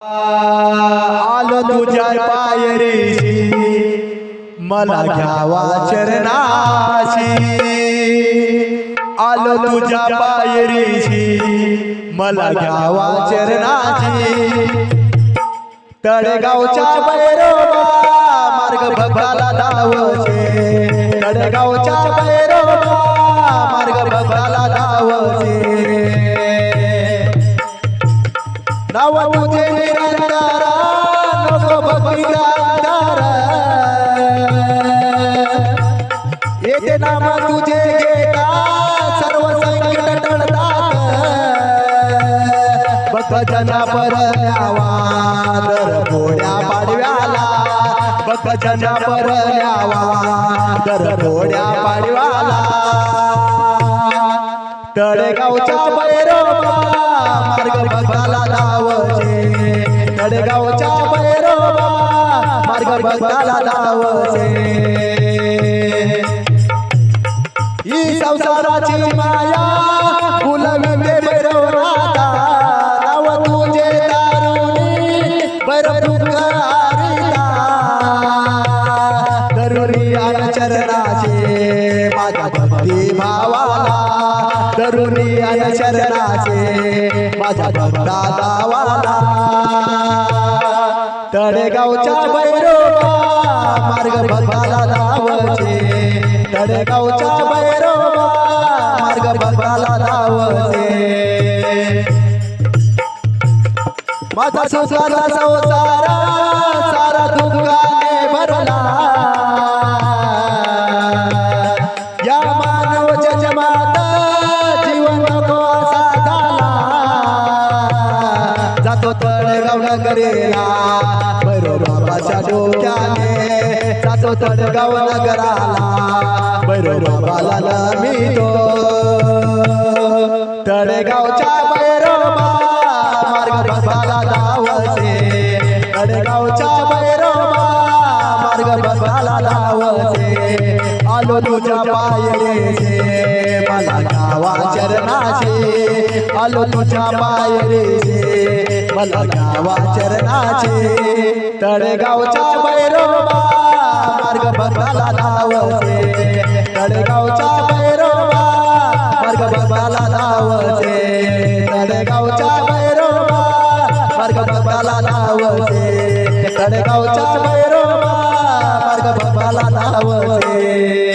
आलो तुझ्या पायरीशी मला घ्यावा चरणाशी. आलो तुझ्या पायरीशी. मला घ्यावा चरणाशी. तळेगावच्या बैरोबा. मार्ग भगाला धावचे तळेगावच्या बैरोबा नाव तुझे निरंतर नको भक्तिदार येते नाम तुझे घेता सर्व संकट टळतात भक्त जना पर न्यावा दर पोड्या पाडव्याला. भक्त जना पर न्यावा दर पोड्या पाडव्याला. तळेगावच्या बैरोबा मार्ग भक्ताला लावचे. तळेगावच्या बैरोबा मार्ग भक्ताला लावचे. ही संसाराची माया फुलविते भैरवनाथा नाव तुझे दारुणी भैरव तरुणी चरणाचे माझ्या भक्ती भावाला तरुणी आणि चरणाचे. माझ्या भक्ता गावाला तळेगावच्या बैरोबा मार्ग भक्ताला लावचे तळेगावच्या बैरोबा मार्ग भक्ताला लावचे माझा संसारा संसारा सारा दुःखाने भरला. या मानव जन्मात जीवन नको असा झाला जातो तळेगाव नगरीला डोक्याने जातो तळगाव नगराला भैरोबाला नमितो. तळेगावच्या भैरोबा मार्ग भक्ताला धावसे तळेगावच्या लागलो तुझ्या पायरे मला गावा चरणाचे आलो तुझ्या पायरे मला गावा चरणाचे तळेगावच्या बैरोबा मार्ग बंदाला लावते तळेगावच्या बैरोबा मार्ग बंदाला लावते तळेगावच्या बैरोबा मार्ग बंदाला लावते तळेगावच्या बैरोबा मार्ग बंदाला लावते